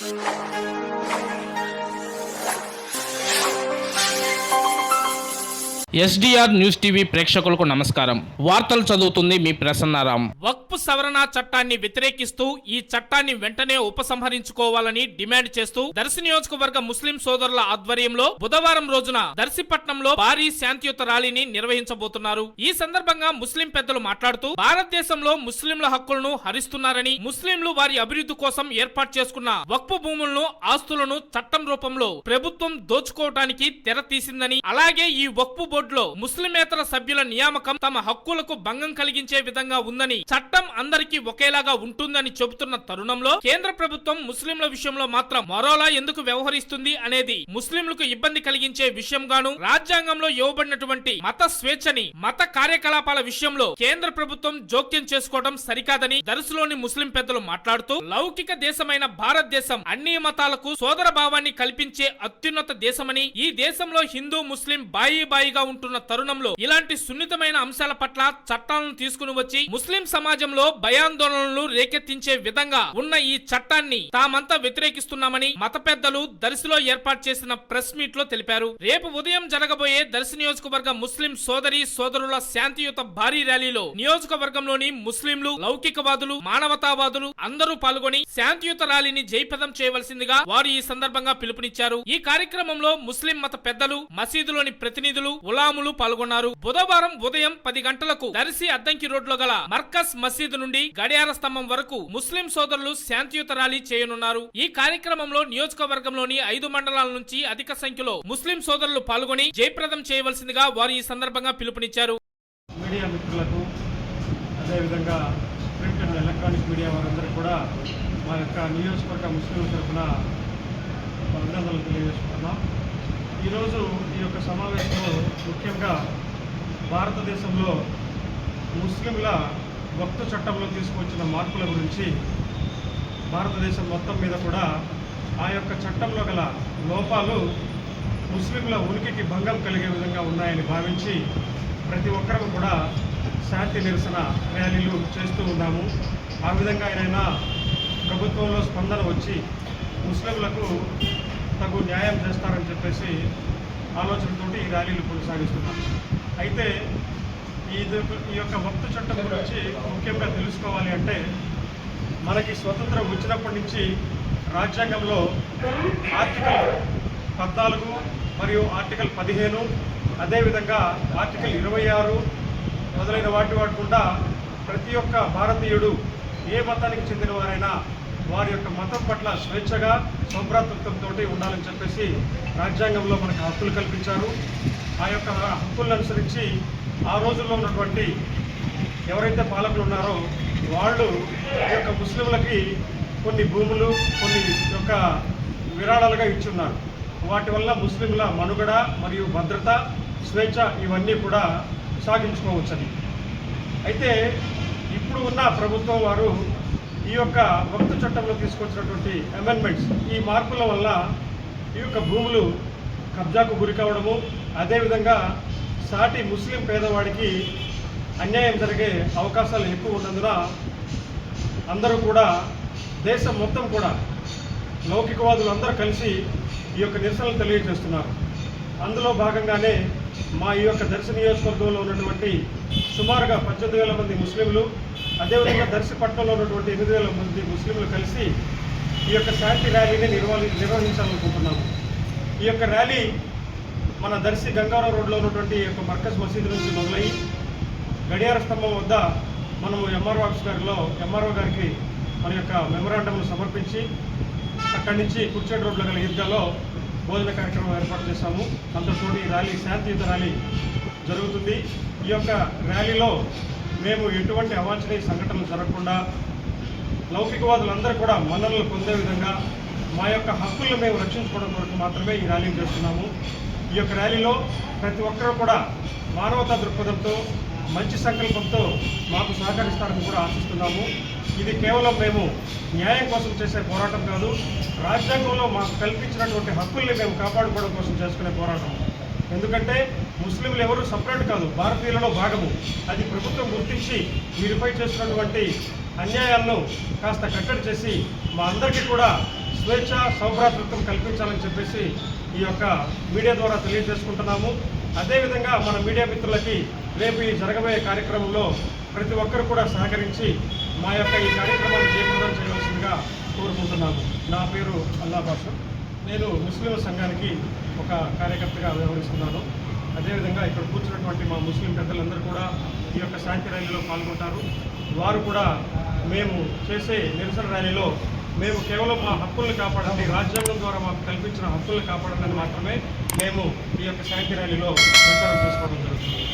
Música SDR news TV ప్రేక్షకులకు నమస్కారం. వార్తలు చదువుతుంది మీ ప్రసన్నారాం. వక్ఫ్ సవరణ చట్టాన్ని వ్యతిరేకిస్తూ ఈ చట్టాన్ని వెంటనే ఉపసంహరించుకోవాలని డిమాండ్ చేస్తూ దర్శి నియోజకవర్గ ముస్లిం సోదరుల ఆధ్వర్యంలో బుధవారం రోజున దర్శిపట్నంలో భారీ శాంతియుత ర్యాలీని నిర్వహించబోతున్నారు. ఈ సందర్భంగా ముస్లిం పెద్దలు మాట్లాడుతూ భారతదేశంలో ముస్లింల హక్కులను హరిస్తున్నారని ముస్లింలు వారి అభివృద్ధి కోసం ఏర్పాటు చేసుకున్న వక్ఫ్ భూములను ఆస్తులను చట్టం రూపంలో ప్రభుత్వం దోచుకోవటానికి తెర తీసిందని అలాగే ఈ వక్ఫ్ బోర్డులో ముస్లిమేతర సభ్యుల నియామకం తమ హక్కులకు భంగం కలిగించే విధంగా ఉందని చట్టం అందరికీ ఒకేలాగా ఉంటుందని చెబుతున్న తరుణంలో కేంద్ర ప్రభుత్వం ముస్లింల విషయంలో మాత్రం మరోలా ఎందుకు వ్యవహరిస్తుంది అనేది ముస్లింలకు ఇబ్బంది కలిగించే విషయంగాను రాజ్యాంగంలో ఇవ్వబడినటువంటి మత స్వేచ్ఛని మత కార్యకలాపాల విషయంలో కేంద్ర ప్రభుత్వం జోక్యం చేసుకోవడం సరికాదని దరుసులోని ముస్లిం పెద్దలు మాట్లాడుతూ లౌకిక దేశమైన భారతదేశం అన్ని మతాలకు సోదర భావాన్ని కల్పించే అత్యున్నత దేశమని ఈ దేశంలో హిందూ ముస్లిం బాయి బాయిగా ఉంటున్న తరుణంలో ఇలాంటి సున్నితమైన అంశాల పట్ల చట్టాలను తీసుకుని వచ్చి ముస్లిం సమాజంలో భయాందోళనలు రేకెత్తించే విధంగా ఉన్న ఈ చట్టాన్ని తామంతా వ్యతిరేకిస్తున్నామని మత పెద్దలు దర్శిలో ఏర్పాటు చేసిన ప్రెస్ మీట్లో తెలిపారు. రేపు ఉదయం జరగబోయే దర్శి నియోజకవర్గ ముస్లిం సోదరి సోదరుల శాంతియుత భారీ ర్యాలీలో నియోజకవర్గంలోని ముస్లింలు లౌకికవాదులు మానవతావాదులు అందరూ పాల్గొని శాంతియుత ర్యాలీని జయప్రదం చేయవలసిందిగా వారు ఈ సందర్భంగా పిలుపునిచ్చారు. ఈ కార్యక్రమంలో ముస్లిం మత పెద్దలు మసీదులోని ప్రతినిధులు గులాములు పాల్గొన్నారు. బుధవారం ఉదయం పది గంటలకు దర్శి అద్దంకి రోడ్లో గల మర్కస్ మసీదు నుండి గడియార స్తంభం వరకు ముస్లిం సోదరులు శాంతియుత ర్యాలీ చేయనున్నారు. ఈ కార్యక్రమంలో నియోజకవర్గంలోని ఐదు మండలాల నుంచి అధిక సంఖ్యలో ముస్లిం సోదరులు పాల్గొని జయప్రదం చేయవలసిందిగా వారు ఈ సందర్భంగా పిలుపునిచ్చారు. మీడియా మిత్రులకు అదేవిధంగా ప్రింట్ అండ్ ఎలక్ట్రానిక్ మీడియా వారందరూ కూడా మా యొక్క నియోజకవర్గ ముస్లింల తరఫున అభినందనలు తెలియజేసుకుంటున్నాం. ఈరోజు ఈ యొక్క సమావేశంలో ముఖ్యంగా భారతదేశంలో ముస్లింల భక్త చట్టంలో తీసుకొచ్చిన మార్పుల గురించి భారతదేశం మొత్తం మీద కూడా ఆ యొక్క చట్టంలో గల లోపాలు ముస్లింల ఉనికికి భంగం కలిగే విధంగా ఉన్నాయని భావించి ప్రతి ఒక్కరూ కూడా శాంతి నిరసన ర్యాలీలు చేస్తూ ఉన్నాము. ఆ విధంగా అయినా ప్రభుత్వంలో స్పందన వచ్చి ముస్లింలకు తగు న్యాయం చేస్తారని చెప్పేసి ఆలోచనతోటి ఈ ర్యాలీలు కొనసాగిస్తున్నారు అయితే ఈ ఈ యొక్క వక్త చట్టం గురించి ముఖ్యంగా తెలుసుకోవాలి అంటే మనకి స్వతంత్రం వచ్చినప్పటి నుంచి రాజ్యాంగంలో ఆర్టికల్ పద్నాలుగు మరియు ఆర్టికల్ పదిహేను అదేవిధంగా ఆర్టికల్ ఇరవై ఆరు మొదలైన వాటి వాడకుండా ప్రతి ఒక్క భారతీయుడు ఏ మతానికి చెందిన వారైనా వారి యొక్క మతం పట్ల స్వేచ్ఛగా సౌభ్రాతృత్వంతో ఉండాలని చెప్పేసి రాజ్యాంగంలో మనకు హక్కులు కల్పించారు. ఆ యొక్క హక్కులను అనుసరించి ఆ రోజుల్లో ఉన్నటువంటి ఎవరైతే పాలకులు ఉన్నారో వాళ్ళు ఈ యొక్క ముస్లింలకి కొన్ని భూములు కొన్ని యొక్క విరాళాలుగా ఇచ్చున్నారు. వాటి వల్ల ముస్లింల మనుగడ మరియు భద్రత స్వేచ్ఛ ఇవన్నీ కూడా సాగించుకోవచ్చని. అయితే ఇప్పుడు ఉన్న ప్రభుత్వం వారు ఈ యొక్క వక్తు చట్టంలో తీసుకొచ్చినటువంటి అమెండ్మెంట్స్ ఈ మార్పుల వల్ల ఈ యొక్క భూములు కబ్జాకు గురి కావడము అదేవిధంగా సాటి ముస్లిం పేదవాడికి అన్యాయం జరిగే అవకాశాలు ఎక్కువ ఉన్నందున అందరూ కూడా దేశం మొత్తం కూడా లౌకికవాదులు అందరూ కలిసి ఈ యొక్క నిరసనలు తెలియజేస్తున్నారు. అందులో భాగంగానే మా ఈ యొక్క దర్శ నియోజకవర్గంలో ఉన్నటువంటి సుమారుగా పద్దెనిమిది వేల మంది ముస్లింలు అదేవిధంగా దర్శపట్నంలో ఉన్నటువంటి ఎనిమిది వేల మంది ముస్లింలు కలిసి ఈ యొక్క శాంతి ర్యాలీని నిర్వహి నిర్వహించాలనుకుంటున్నాము. ఈ యొక్క ర్యాలీ మన దర్శి గంగారావు రోడ్లో ఉన్నటువంటి యొక్క మర్కజ్ మసీదు నుంచి మొదలయ్యి గడియార స్తంభం వద్ద మనము ఎంఆర్ఓ ఆఫీస్ గారిలో ఎంఆర్ఓ గారికి మన యొక్క మెమరాండంను సమర్పించి అక్కడి నుంచి కుర్చేటి రోడ్లో గల ఈద్గాలో భోజన కార్యక్రమం ఏర్పాటు చేశాము. అంతతో ఈ ర్యాలీ శాంతియుత ర్యాలీ జరుగుతుంది. ఈ యొక్క ర్యాలీలో మేము ఎటువంటి అవాంఛనీయ సంఘటనలు జరగకుండా లౌకికవాదులందరూ కూడా మన్ననలు పొందే విధంగా మా యొక్క హక్కులను మేము రక్షించుకోవడం కొరకు మాత్రమే ఈ ర్యాలీ చేస్తున్నాము. ఈ యొక్క ర్యాలీలో ప్రతి ఒక్కరూ కూడా మానవతా దృక్పథంతో మంచి సంకల్పంతో మాకు సహకరిస్తారని కూడా ఆశిస్తున్నాము. ఇది కేవలం మేము న్యాయం కోసం చేసే పోరాటం కాదు రాజ్యాంగంలో మాకు కల్పించినటువంటి హక్కుల్ని మేము కాపాడుకోవడం కోసం చేసుకునే పోరాటం. ఎందుకంటే ముస్లింలు ఎవరు సపరేట్ కాదు భారతీయులలో భాగము. అది ప్రభుత్వం గుర్తించి వీరిపై చేస్తున్నటువంటి అన్యాయాలను కాస్త కట్టడి చేసి మా అందరికీ కూడా స్వేచ్ఛ సౌభ్రాతృత్వం కల్పించాలని చెప్పేసి ఈ యొక్క మీడియా ద్వారా తెలియజేసుకుంటున్నాము. అదేవిధంగా మన మీడియా మిత్రులకి రేపు ఈ జరగబోయే కార్యక్రమంలో ప్రతి ఒక్కరు కూడా సహకరించి మా యొక్క ఈ కార్యక్రమాన్ని జయప్రదం చేయవలసిందిగా కోరుకుంటున్నాను నా పేరు అల్లా బాషు నేను ముస్లిం సంఘానికి ఒక కార్యకర్తగా వ్యవహరిస్తున్నాను. అదేవిధంగా ఇక్కడ కూర్చున్నటువంటి మా ముస్లిం పెద్దలందరూ కూడా ఈ యొక్క శాంతి ర్యాలీలో పాల్గొంటారు. వారు కూడా మేము చేసే నిరసన ర్యాలీలో మేము కేవలం మా హక్కులను కాపాడండి. రాజ్యాంగం ద్వారా మాకు కల్పించిన హక్కులను కాపాడండి మాత్రమే మేము ఈ యొక్క శాంతి ర్యాలీలో ప్రచారం చేసుకోవడం జరుగుతుంది.